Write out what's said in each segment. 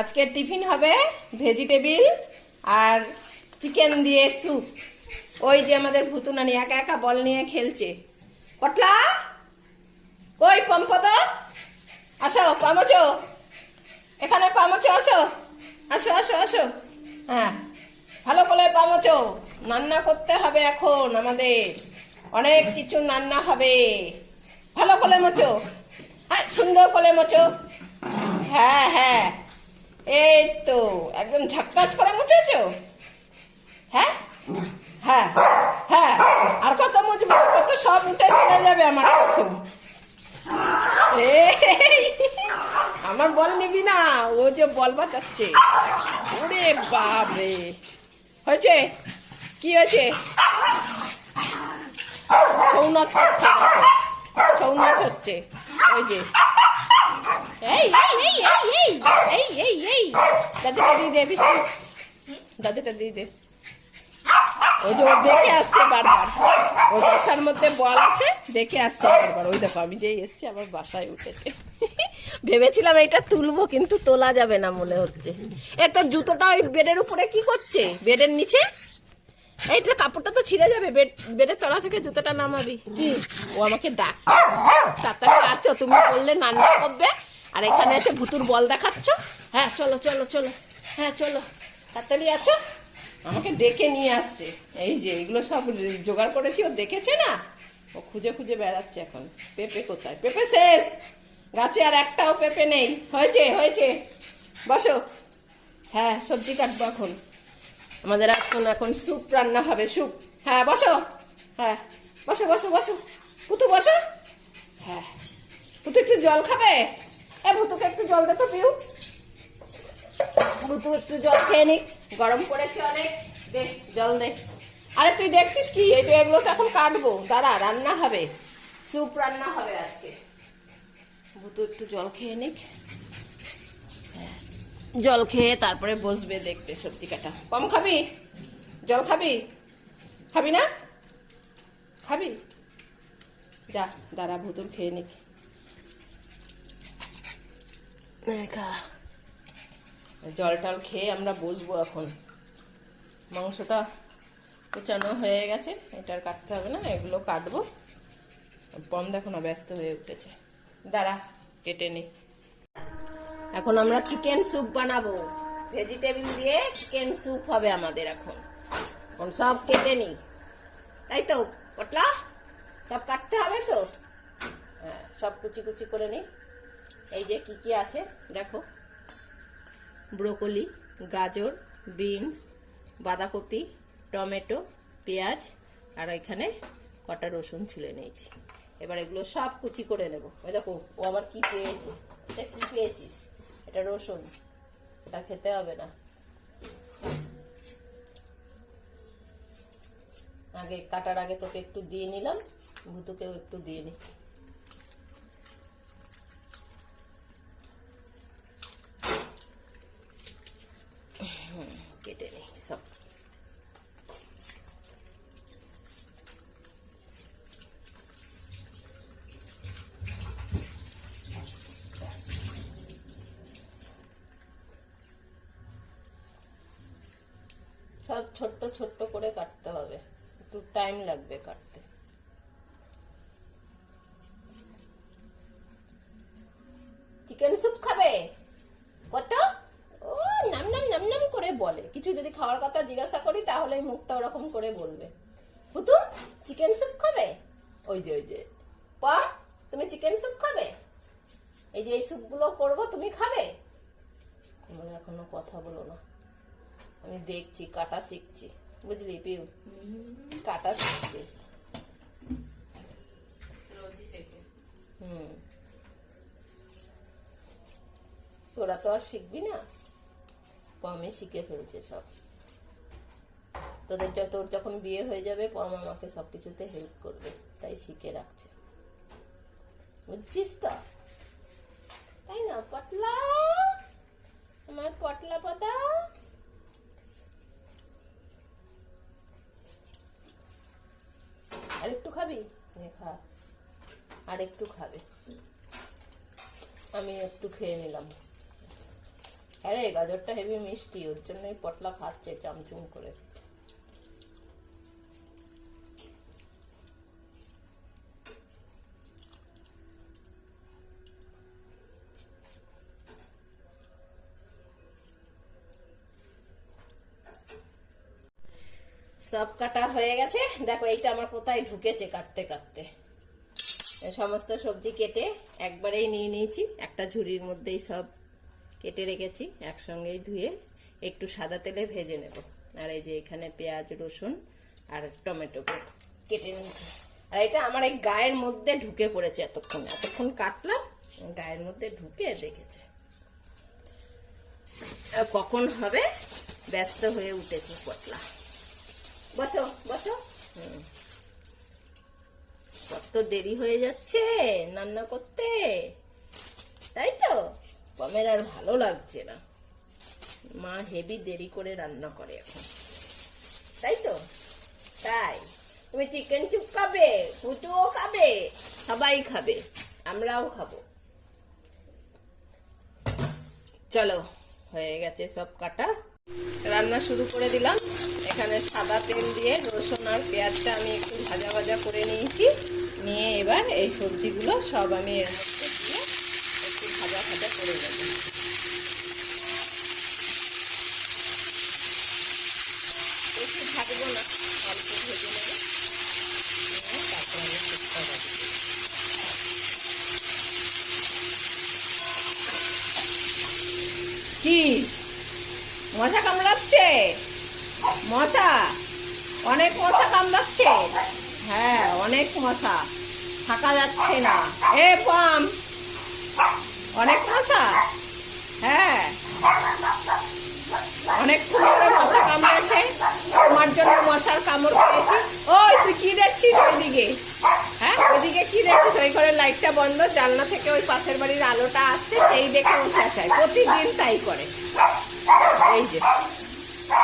আজকের টিফিন হবে ভেজিটেবিল আর চিকেন দিয়ে স্যুপ। ওই যে আমাদের ভুতুনানি একা একা বল নিয়ে খেলছে। পটলা? ওই পম্পদ? আসো, পামচো। এখানে পামচো, আসো। আসো আসো আসো। হ্যাঁ ভালো করে পামচো। রান্না করতে হবে এখন আমাদের। অনেক কিছু রান্না হবে। ভালো করে মোচো। হ্যাঁ সুন্দর করে মোচো। হ্যাঁ হ্যাঁ। এই তো একদম ঝাক্কাস করে মুছেছো হ্যাঁ? হ্যাঁ হ্যাঁ আর কত মুছবো কত সব উঠে চলে যাবে আমার কাছে। আমার বল নিবি না, ও যে বল বাঁচাচ্ছে। ওরে বাপরে। হয়েছে? কি হয়েছে? ছৌ নাচ হচ্ছে। ছৌ নাচ হচ্ছে। ওই যে। এই এই এই এই এই এই এই। দাদুটা দিয়ে দে বিস্কুট দাদুটা দিয়ে দে। ওই যে ও দেখে আসছে বারবার। ওর বাসার মধ্যে বল আছে, দেখে আসছে বারবার। ওই দেখো, আমি যেই এসছি, আমার বাসায় উঠেছে। ভেবেছিলাম এটা তুলবো, কিন্তু তোলা যাবে না মনে হচ্ছে। এ, তোর জুতোটা ওই বেডের উপরে কি করছে বেডের নিচে? এইটা কাপড়টা তো ছিঁড়ে যাবে। বেড, বেডের তলা থেকে জুতোটা নামাবি। কি? ও আমাকে ডাক তাড়াতাড়ি আছো তুমি বললে নান্না করবে। আর এখানে এসে ভুতুর বল দেখাচ্ছ? হ্যাঁ চলো চলো চলো। হ্যাঁ চলো। তাড়াতাড়ি আছো? আমাকে ডেকে নিয়ে আসছে। এই যে, এগুলো সব জোগাড় করেছি, ও দেখেছে না? ও খুঁজে খুঁজে বেড়াচ্ছে এখন। পেঁপে কোথায়? পেঁপে শেষ! গাছে আর একটাও পেঁপে নেই। হয়েছে হয়েছে। বসো। হ্যাঁ সবজি কাটবো এখন। আমাদের এখন এখন স্যুপ রান্না হবে, স্যুপ। হ্যাঁ বসো। হ্যাঁ বসো বসো বসো। পুতু, বসো। হ্যাঁ। পুতু, একটু জল খাবে? এ ভুতুকে একটু জল দে তো, পিউ। ভুতু একটু জল খেয়ে নিক। গরম পড়েছে অনেক। দে, জল দে। আরে, তুই দেখছিস কি? এই এগুলো তো এখন কাটবো। দাঁড়া, রান্না হবে। স্যুপ রান্না হবে আজকে। ভুতু একটু জল খেয়ে নিক। জল খেয়ে তারপরে বসবে দেখতে সবজি কাটা। কম খাবি? জল খাবি? খাবি না? খাবি? যা, দাঁড়া, ভুতুর খেয়ে নিক। জল টল খেয়ে আমরা বসবো এখন। মাংসটা কুচানো হয়ে গেছে, এটা আর কাটতে হবে না, এগুলো কাটবো। পম দেখো না ব্যস্ত হয়ে উঠেছে। দাঁড়া, কেটে নি। এখন আমরা চিকেন স্যুপ বানাবো। ভেজিটেবল দিয়ে চিকেন স্যুপ হবে আমাদের এখন। এখন সব কেটে নি। তাই তো, পটলা? সব কাটতে হবে তো? হ্যাঁ সব কুচি কুচি করে নি। এই যে কি কি আছে? দেখো। ব্রোকলি, গাজর, বিনস, বাঁধাকপি, টমেটো, পেঁয়াজ, আর এখানে কটা রসুন ছুলে নিয়েছি। এবার এগুলো সব কুচি করে নেব। ওই দেখো, ও আবার কি পেয়েছে? এটা কি পেয়েছিস? এটা রসুন। এটা খেতে হবে না। আগে কাটার আগে তোকে একটু দিয়ে নিলাম, ভুতুকেও একটু দিয়ে নি হুম, কেটে নি সব সব ছোট্ট ছোট্ট করে কাটতে হবে। একটু টাইম লাগবে কাটতে। চিকেন স্যুপ খাবে? কত? ও, নাম নাম নাম নাম করে বলে। কিছু যদি খাওয়ার কথা জিজ্ঞাসা করি, তাহলে মুখটা ওরকম করে বলবে। পুতু চিকেন স্যুপ খাবে? ওই যে ওই যে। পা, তুমি চিকেন স্যুপ খাবে? এই যে, এই স্যুপগুলো করব, তুমি খাবে? আমার এখনও কথা বলো না। আমি দেখছি কাটা শিখছি। বুঝলি পিউ? কাটা শিখছি। হুম। তোরা তো আর শিখবি না? পমে শিখে ফেলছে সব। তোদের যত তোর যখন বিয়ে হয়ে যাবে পম আমাকে সব কিছুতে হেল্প করবে। তাই শিখে রাখছে। বুঝছিস তো? তাই না পটলা? আমার পটলা পদা? আর একটু খাবি খা। আর একটু খাবে। আমি একটু খেয়ে নিলাম। আরে, গাজরটা হেভি মিষ্টি, ওর জন্যই পটলা খাচ্ছে, চামচুম করে। সব কাটা হয়ে গেছে। দেখো, এইটা আমার কোথায় ঢুকেছে কাটতে কাটতে। সমস্ত সবজি কেটে একবারেই নিয়ে নিয়েছি। একটা ঝুড়ির মধ্যেই সব কেটে রেখেছি, একসঙ্গেই ধুয়ে একটু সাদা তেলে ভেজে নেব। আর এই যে এখানে পেঁয়াজ, রসুন আর টমেটো কেটে নিয়েছি। আর এটা আমার এই গায়ের মধ্যে ঢুকে পড়েছে এতক্ষণ। এতক্ষণ কাটলাম, গায়ের মধ্যে ঢুকে রেখেছে আর কখন হবে? ব্যস্ত হয়ে উঠেছে পটলা। বসো বসো। কত দেরি হয়ে যাচ্ছে রান্না করতে। তাই তো? কমের আর ভালো লাগছে না। মা হেভি দেরি করে রান্না করে এখন। তাই তো? তাই। তুমি চিকেন চুপ খাবে ফুটুও খাবে সবাই খাবে আমরাও খাব। চলো হয়ে গেছে সব কাটা। রান্না শুরু করে দিলাম। এখানে সাদা তেল দিয়ে রসুন আর পেঁয়াজটা আমি একটু ভাজা ভাজা করে নিয়েছি। নিয়ে এবার এই সবজিগুলো সব আমি এর মধ্যে দিয়ে একটু ভাজা ভাজা করে নেব বেশি ভাজবো না অল্প ভেজে নেব নিয়ে তারপর আমি শুক্তো ভাজবো কি মশা কামড়াচ্ছে? মশা? অনেক মশা কামড়াচ্ছে? হ্যাঁ অনেক মশা। থাকা যাচ্ছে না। এ, পাম। অনেক মশা? হ্যাঁ। অনেকক্ষণ ধরে মশা কামড়েছে তোমার জন্য মশার কামড় পেয়েছি ওই, তুই কি দেখছিস ওইদিকে? হ্যাঁ ওইদিকে কি দেখছিস? ওই ঘরের লাইটটা বন্ধ, জানলা থেকে ওই পাশের বাড়ির আলোটা আসছে, সেই দেখে ও চেঁচায় প্রতিদিন তাই করে। এই যে,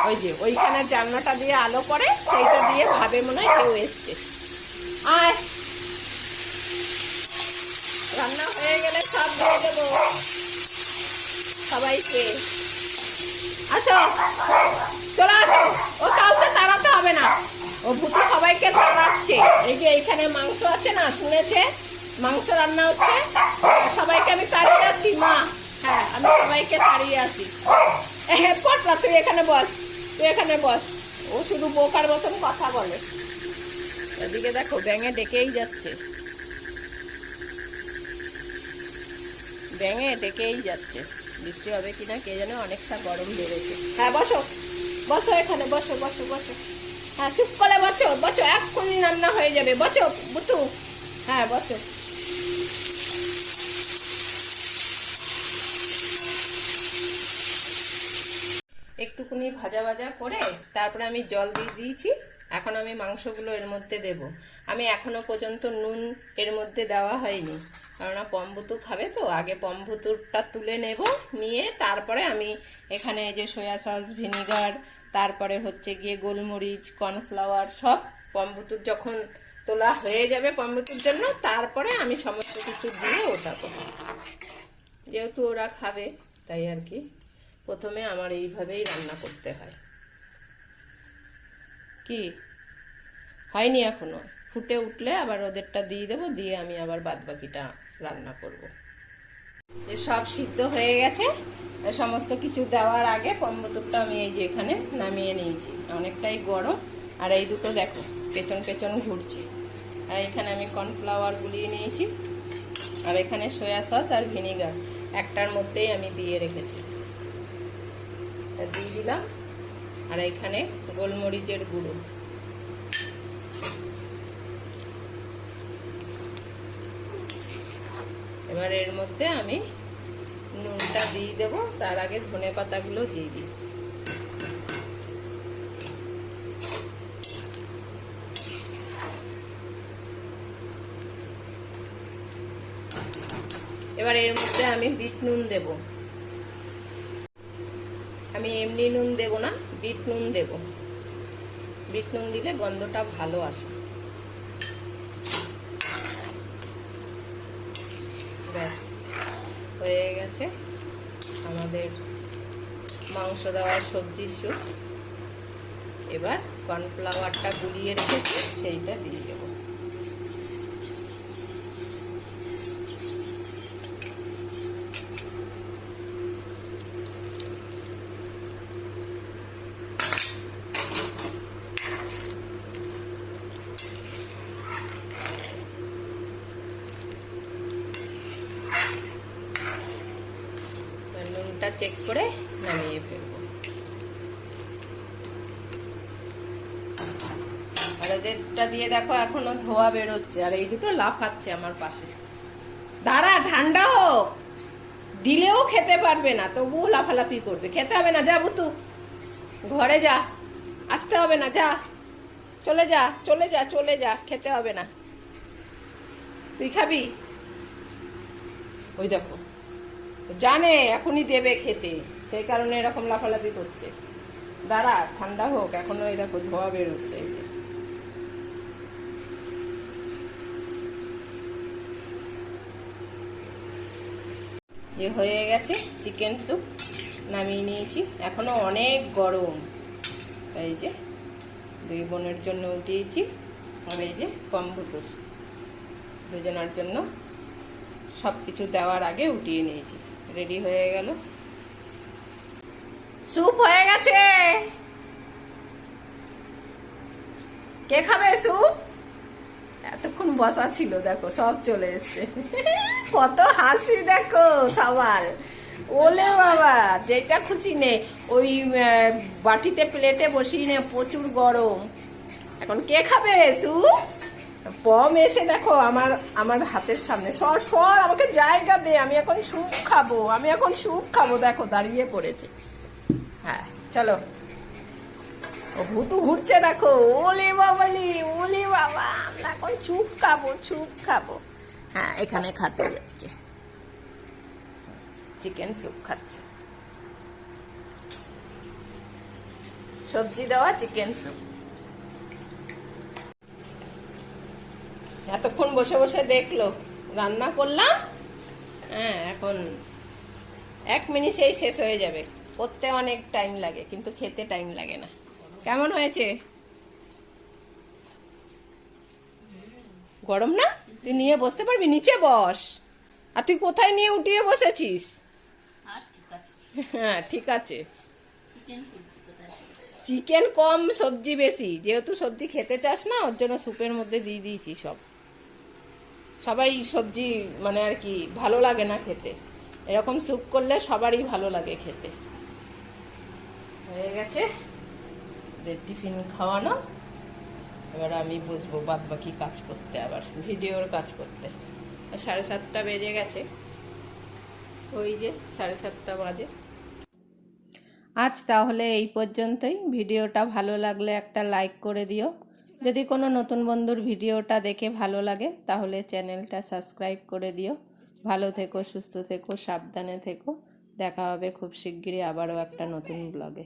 ওই যে, ওইখানে জানলাটা দিয়ে আলো করে সেইটা দিয়ে ভাবে মনে হয় কেউ এসছে। আয়। রান্না হয়ে গেলে সব দিয়ে দেবো। সবাইকে। আসো। চলে আসো। ও কাউকে তাড়াতে হবে না। ও ভূতু সবাইকে তাড়াচ্ছে। এই যে এইখানে মাংস আছে না, শুনেছে? মাংস রান্না হচ্ছে। সবাইকে আমি তাড়িয়ে আসি, মা। হ্যাঁ আমি সবাইকে তাড়িয়ে আসি। হ্যাঁ পটলা, তুই এখানে বস, তুই এখানে বস। ও শুধু বোকার মতন কথা বলে। এদিকে দেখো, ব্যাঙে ডেকেই যাচ্ছে। ব্যাঙে ডেকেই যাচ্ছে। বৃষ্টি হবে কিনা কে জানে, অনেকটা গরম বেড়েছে। হ্যাঁ বসো। বসো এখানে, বসো বসো বসো। হ্যাঁ চুপ করে বসো বসো, এক্ষুনি রান্না হয়ে যাবে। বসো, বুতু। হ্যাঁ বসো। একটুকুনি ভাজা ভাজা করে তারপরে আমি জল দিয়ে দিয়েছি। এখন আমি মাংসগুলো এর মধ্যে দেব। আমি এখনও পর্যন্ত নুন এর মধ্যে দেওয়া হয়নি। কেননা পম্বুতু খাবে তো, আগে পম্বুতুরটা তুলে নেব, নিয়ে তারপরে আমি এখানে যে সয়া সস, ভিনিগার, তারপরে হচ্ছে গিয়ে গোলমরিচ, কর্নফ্লাওয়ার সব পম্বুতুর যখন তোলা হয়ে যাবে পম্বুতুর জন্য, তারপরে আমি সমস্ত কিছু দিয়ে ওঠাবো যেহেতু ওরা খাবে, তাই আর কি। প্রথমে আমার এইভাবেই রান্না করতে হয়। কি? হয়নি এখনও। ফুটে উঠলে আবার ওদেরটা দিয়ে দেবো, দিয়ে আমি আবার বাদ বাকিটা রান্না করব। সব সিদ্ধ হয়ে গেছে। সমস্ত কিছু দেওয়ার আগে পম্বতুরটা আমি এই যে এখানে নামিয়ে নিয়েছি। অনেকটাই গরম। আর এই দুটো দেখো, পেছন পেছন ঘুরছে। আর এখানে আমি কর্নফ্লাওয়ার গুলিয়ে নিয়েছি। আর এখানে সয়া সস আর ভিনিগার। একটার মধ্যেই আমি দিয়ে রেখেছি। দিয়ে দিলাম। আর এখানে গোলমরিচের গুঁড়ো। এবার এর মধ্যে আমি নুনটা দিয়ে দেব। তার আগে ধনে পাতাগুলো দিয়ে দিই। এবার এর মধ্যে আমি বিট নুন দেবো। আমি এমনি নুন দেব না, বিট নুন দেব। বিট নুন দিলে গন্ধটা ভালো আসে। হয়ে গেছে আমাদের মাংস দেওয়ার সবজির স্যুপ। এবার কর্নফ্লাওয়ারটা গুলিয়ে রেখেছি, সেইটা দিয়ে দেবো নুনটা চেক করে নামিয়ে ফেলব। আর এদেরটা দিয়ে দেখো এখনও ধোয়া বেরোচ্ছে, আর এই দুটো লাফাচ্ছে আমার পাশে। দাঁড়া, ঠান্ডা হোক। দিলেও খেতে পারবে না, তবুও লাফালাফি করবে। খেতে হবে না, যা বুতু। ঘরে যা, আসতে হবে না, যা। চলে যা চলে যা চলে যা, খেতে হবে না। তুই খাবি? ওই দেখো জানে, এখনই দেবে খেতে। সেই কারণে এরকম লাফালাফি করছে। দাঁড়া, ঠান্ডা হোক, এখনও এই দেখো ধোয়া বেরোচ্ছে এই যে। হয়ে গেছে চিকেন স্যুপ, নামিয়ে নিয়েছি। এখনও অনেক গরম। এই যে, দুই বোনের জন্য উঠিয়েছি। আর এই যে, কম্বুতুর। দুজনের জন্য সব কিছু দেওয়ার আগে উঠিয়ে নিয়েছি। রেডি হয়ে গেল। স্যুপ হয়ে গেছে। কে খাবে স্যুপ? এতক্ষণ বসা ছিল, দেখো, সব চলে এসছে। কত হাসি, দেখো, সবার। ওলে বাবা, যেটা খুশি নে। ওই বাটিতে প্লেটে বসিয়ে নে, প্রচুর গরম। এখন কে খাবে স্যুপ? পম এসে দেখো আমার আমার হাতের সামনে। সর সর, আমাকে জায়গা দে, আমি এখন স্যুপ খাব, আমি এখন স্যুপ খাব। দেখো, দাঁড়িয়ে পড়েছে। হ্যাঁ চলো। ও ভূতু ঘুরছে, দেখো। ওলে বাবালি ওলে বাবা, আমরা এখন চুপ খাব চুপ খাব। হ্যাঁ এখানে খাতে আজকে। চিকেন স্যুপ খাচ্ছে। সবজি দেওয়া, চিকেন স্যুপ। এতক্ষণ বসে বসে দেখল রান্না করলাম হ্যাঁ এখন এক মিনিটেই শেষ হয়ে যাবে। করতে অনেক টাইম লাগে কিন্তু খেতে টাইম লাগে না। কেমন হয়েছে? গরম না? তুই নিয়ে বসতে পারবি? নিচে বস। আর তুই কোথায় নিয়ে উঠিয়ে বসেছিস? হ্যাঁ ঠিক আছে। চিকেন চিকেন কম সবজি বেশি। যেহেতু সবজি খেতে চাস না ওর জন্য স্যুপের মধ্যে দিয়ে দিয়েছি সব। সবাই সবজি মানে আর কি ভালো লাগে না খেতে। এরকম স্যুপ করলে সবারই ভালো লাগে খেতে। হয়ে গেছে। টিফিন খাওয়ানো। এবার আমি বসবো বাদ বাকি কাজ করতে আবার, ভিডিওর কাজ করতে। সাড়ে সাতটা বেজে গেছে। ওই যে সাড়ে সাতটা বাজে। আজ তাহলে এই পর্যন্তই। ভিডিওটা ভালো লাগলে একটা লাইক করে দিও। যদি কোনো নতুন বন্ধুর ভিডিওটা দেখে ভালো লাগে, তাহলে চ্যানেলটা সাবস্ক্রাইব করে দিও। ভালো থেকো, সুস্থ থেকো, সাবধানে থেকো। দেখা হবে খুব শিগগিরই আবারও একটা নতুন ব্লগে।